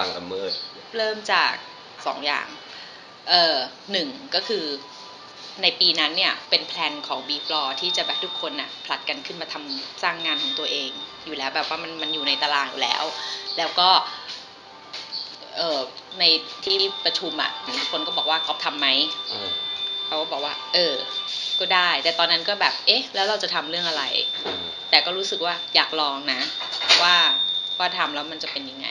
บางละเมิดเริ่มจากสองอย่าง เออหนึ่งก็คือในปีนั้นเนี่ยเป็นแพลนของบีฟลอที่จะแบบทุกคนน่ะผลัดกันขึ้นมาทำสร้างงานของตัวเอง อยู่แล้วแบบว่ามันมันอยู่ในตารางอยู่แล้ว แล้วก็เออในที่ประชุมอะทุกคนก็บอกว่าก๊อฟทำไหมเออเขาก็บอกว่า เออ ก็ได้ แต่ตอนนั้นก็แบบ เอ๊ะ แล้วเราจะทำเรื่องอะไรเออแต่ก็รู้สึกว่าอยากลองนะ ว่าว่าทำแล้วมันจะเป็นยังไง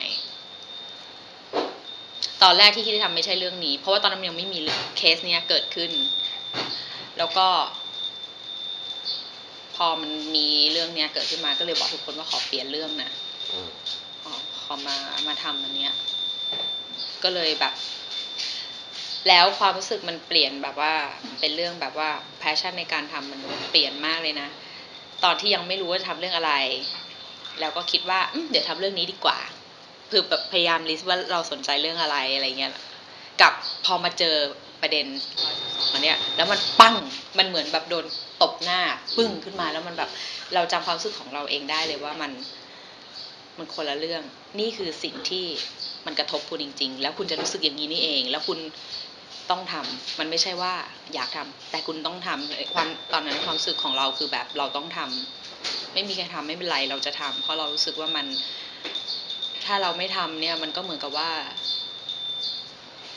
ตอนแรกที่คิดจะทำไม่ใช่เรื่องนี้ เพราะว่าตอนนั้นมันยังไม่มีเคสเนี้ยเกิดขึ้น แล้วก็ พอมันมีเรื่องเนี้ยเกิดขึ้นมาก็เลยบอกทุกคนว่าขอเปลี่ยนเรื่องนะเออขอขอมามาทำอันเนี้ย ก็เลยแบบ แล้วความรู้สึกมันเปลี่ยนแบบว่า เป็นเรื่องแบบว่าแพชชั่นในการทำมันเปลี่ยนมากเลยนะ ตอนที่ยังไม่รู้ว่าจะทำเรื่องอะไร แล้วก็คิดว่าอืมเดี๋ยวทำเรื่องนี้ดีกว่า คือแบบพยายามลิสต์ว่าเราสนใจเรื่องอะไรอะไรเงี้ยกับพอมาเจอประเด็นอันเนี้ยแล้วมันปั้งมันเหมือนแบบโดนตบหน้าปึ้งขึ้นมาแล้วมันแบบเราจำความรู้สึกของเราเองได้เลยว่ามันมันคนละเรื่อง นี่คือสิ่งที่มันกระทบคุณจริง ๆ แล้วคุณจะรู้สึกอย่างนี้นี่เอง แล้วคุณต้องทำมันไม่ใช่ว่าอยากทำแต่คุณต้องทำความตอนนั้นความรู้สึกของเราคือแบบเราต้องทำไม่มีใครทำไม่เป็นไรเราจะทำเพราะเรารู้สึกว่ามัน ถ้าเราไม่ทำเนี่ย มันก็เหมือนกับว่า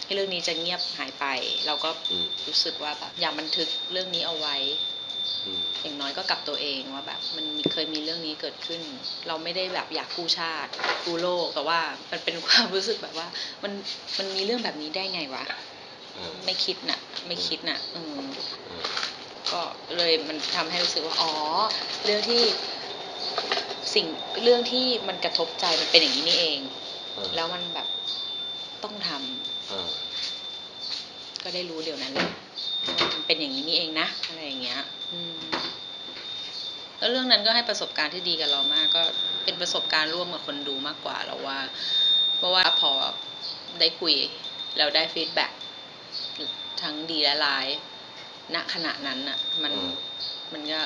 ให้เรื่องนี้จะเงียบหายไป เราก็อืมรู้สึกว่าแบบอยากบันทึกเรื่องนี้เอาไว้อืมอย่างน้อยก็กับตัวเองว่าแบบมันมีเคยมีเรื่องนี้เกิดขึ้น เราไม่ได้แบบอยากกู้ชาติกู้โลก แต่ว่ามันเป็นความรู้สึกแบบว่า มันมันมีเรื่องแบบนี้ได้ไงวะเออไม่คิดน่ะ ไม่คิดน่ะอืมเออก็เลยมันทำให้รู้สึกว่าอ๋อ เรื่องที่ สิ่งเรื่องที่มันกระทบใจมันเป็นอย่างนี้นี่เองเออแล้วมันแบบต้องทำเออก็ได้รู้เดี๋ยวนั้นเลยว่ามันเป็นอย่างนี้นี่เองนะอะไรอย่างเงี้ยอืมแล้วเรื่องนั้นก็ให้ประสบการณ์ที่ดีกับเรามาก ก็เป็นประสบการณ์ร่วมกับคนดูมากกว่าเราว่า เพราะว่าพอได้คุยแล้วได้ฟีดแบ็กทั้งดีและร้ายณขณะนั้นน่ะ มันอืมมันก็